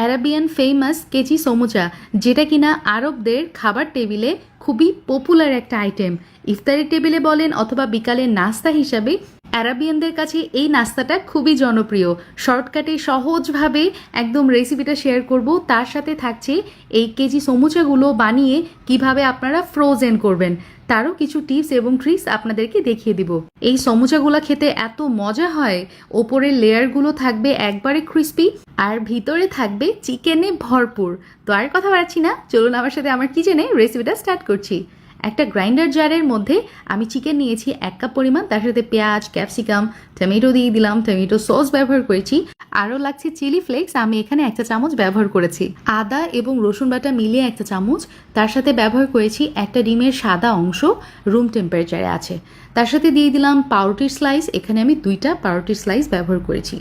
Arabian famous কেচি সমুচা, যেটা কিনা আরবদের খাবার টেবিলে খুবই পপুলার একটা আইটেম ইফতারের টেবিলে বলেন অথবা বিকালে নাস্তা হিসাবে অ্যারাবিয়ানদের কাছে এই নাস্তাটা খুবই জনপ্রিয়। শর্টকাটে সহজভাবে একদম রেসিপিটা শেয়ার করব। তার সাথে থাকছে এই কেজি সমুচাগুলো বানিয়ে কীভাবে আপনারা ফ্রোজেন করবেন। তারও কিছু টিপস এবং ট্রিক্স আপনাদেরকে দেখিয়ে দিব। এই সমুচাগুলো খেতে এত মজা হয়, ওপরের লেয়ারগুলো থাকবে একবারে ক্রিস্পি আর ভিতরে থাকবে চিকেনে ভরপুর। তো আর কথা বাড়াচ্ছি না, চলুন আমার সাথে আমার কিচেনে রেসিপিটা স্টার্ট করছি। একটা গ্রাইন্ডার জারের মধ্যে আমি চিকেন নিয়েছি, এক কাপ পরিমাণ। তার সাথে পেঁয়াজ ক্যাপসিকাম টমেটো দিয়ে দিলাম টমেটো সস ব্যবহার করেছি। আরও লাগছে চিলি ফ্লেক্স আমি এখানে একটা চামচ ব্যবহার করেছি। আদা এবং রসুন বাটা মিলিয়ে একটা চামচ। তার সাথে ব্যবহার করেছি একটা ডিমের সাদা অংশ রুম টেম্পারেচারে আছে। তার সাথে দিয়ে দিলাম পাউরুটির স্লাইস এখানে আমি দুইটা পাউরুটির স্লাইস ব্যবহার করেছি।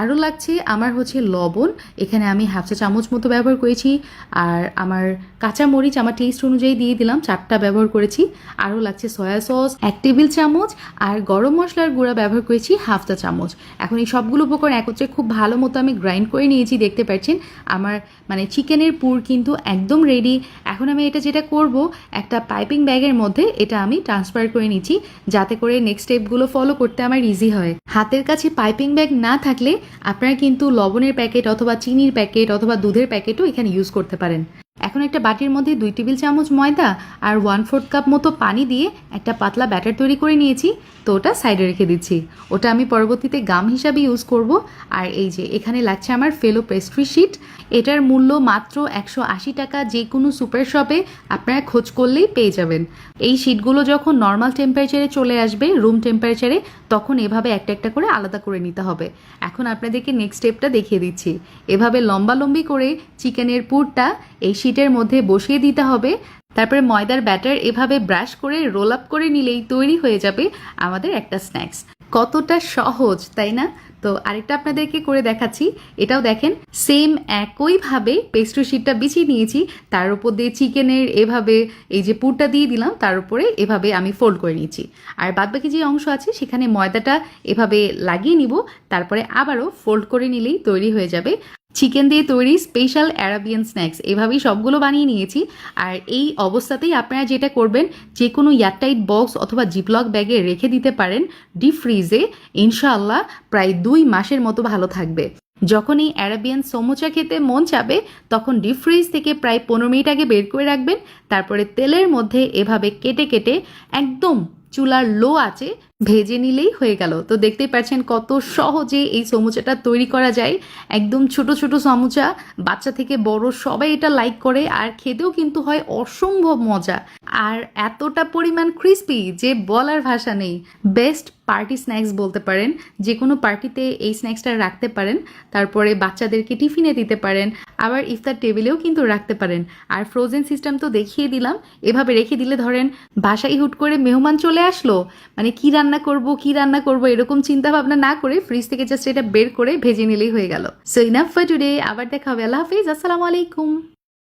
আরও লাগছে, আমার হচ্ছে লবণ, এখানে আমি হাফ চা চামচ মতো ব্যবহার করেছি, আর আমার কাঁচা মরিচ আমার টেস্ট অনুযায়ী দিয়ে দিলাম, চারটা ব্যবহার করেছি, আরও লাগছে সয়া সস এক টেবিল চামচ, আর গরম মশলার গুঁড়া ব্যবহার করেছি হাফ চা চামচ। এখন এই সবগুলো উপকরণ একত্রে খুব ভালো মতো আমি গ্রাইন্ড করে নিয়েছি, দেখতে পাচ্ছেন, আমার মানে চিকেনের পুর কিন্তু একদম রেডি এখন আমি এটা যেটা করব, একটা পাইপিং ব্যাগের মধ্যে এটা আমি ট্রান্সফার করে নিচ্ছি, যাতে করে নেক্সট স্টেপগুলো ফলো করতে আমার ইজি হয়। হাতের কাছে পাইপিং ব্যাগ না থাকলে আপনারা কিন্তু লবণের প্যাকেট অথবা চিনির প্যাকেট অথবা দুধের প্যাকেটও এখানে ইউজ করতে পারেন। এখন একটা বাটির মধ্যে দুই টেবিল চামচ ময়দা আর ওয়ান ফোর্থ কাপ মতো পানি দিয়ে একটা পাতলা ব্যাটার তৈরি করে নিয়েছি। তো ওটা সাইডে রেখে দিচ্ছি। ওটা আমি পরবর্তীতে গাম হিসাবে ইউজ করব। আর এই যে, এখানে লাগছে আমার ফেলো পেস্ট্রি শিট এটার মূল্য মাত্র একশো আশি টাকা যে কোনো সুপার শপে আপনারা খোঁজ করলেই পেয়ে যাবেন। এই শিটগুলো যখন নর্মাল টেম্পারেচারে চলে আসবে রুম টেম্পারেচারে তখন এভাবে একটা একটা করে আলাদা করে নিতে হবে। এখন আপনাদেরকে নেক্সট স্টেপটা দেখিয়ে দিচ্ছি। এভাবে লম্বালম্বি করে চিকেনের পুরটা এই শিটের মধ্যে বসিয়ে দিতে হবে। তারপরে ময়দার ব্যাটার এভাবে ব্রাশ করে রোল আপ করে নিলেই তৈরি হয়ে যাবে আমাদের একটা স্ন্যাক্স কতটা সহজ, তাই না? তো আরেকটা আপনাদেরকে করে দেখাচ্ছি। এটাও দেখেন সেম একইভাবে পেস্ট্রি শিটটা বিছিয়ে নিয়েছি। তার উপর দিয়ে চিকেনের এভাবে এই যে পুরটা দিয়ে দিলাম, তার উপরে এভাবে আমি ফোল্ড করে নিয়েছি। আর বাদবাকি যে অংশ আছে, সেখানে ময়দাটা এভাবে লাগিয়ে নিব। তারপরে আবারও ফোল্ড করে নিলেই তৈরি হয়ে যাবে। চিকেন দিয়ে তৈরি স্পেশাল অ্যারাবিয়ান স্ন্যাক্স। এভাবেই সবগুলো বানিয়ে নিয়েছি। আর এই অবস্থাতেই আপনারা যেটা করবেন, যে কোনো এয়ারটাইট বক্স অথবা জিপলক ব্যাগে রেখে দিতে পারেন ডিপ ফ্রিজে। ইনশাআল্লাহ প্রায় দুই মাসের মতো ভালো থাকবে। যখন এই অ্যারাবিয়ান সমোচা খেতে মন চাবে, তখন ডিপ ফ্রিজ থেকে প্রায় পনেরো মিনিট আগে বের করে রাখবেন। তারপরে তেলের মধ্যে এভাবে কেটে কেটে একদম চুলার লো আছে, ভেজে নিলেই হয়ে গেল। তো দেখতেই পাচ্ছেন কত সহজে এই সমুচাটা তৈরি করা যায়। একদম ছোট ছোট সমুচা, বাচ্চা থেকে বড় সবাই এটা লাইক করে, আর খেতেও কিন্তু হয় অসম্ভব মজা। আর এতটা পরিমাণ ক্রিস্পি যে বলার ভাষা নেই। বেস্ট পার্টি স্ন্যাক্স বলতে পারেন যে কোনো পার্টিতে এই স্ন্যাক্সটা রাখতে পারেন। তারপরে বাচ্চাদেরকে টিফিনে দিতে পারেন। আবার ইফতার টেবিলেও কিন্তু রাখতে পারেন। আর ফ্রোজেন সিস্টেম তো দেখিয়ে দিলাম। এভাবে রেখে দিলে ধরেন বাসায় হুট করে মেহমান চলে আসলো। মানে কি রান্না করব, কি রান্না করব এরকম চিন্তা ভাবনা না করে ফ্রিজ থেকে জাস্ট এটা বের করে ভেজে নিলেই হয়ে গেল। সো ইনাফ ফর টুডে আবার দেখা হবে। আল্লাহ হাফিজ, আসসালামু আলাইকুম।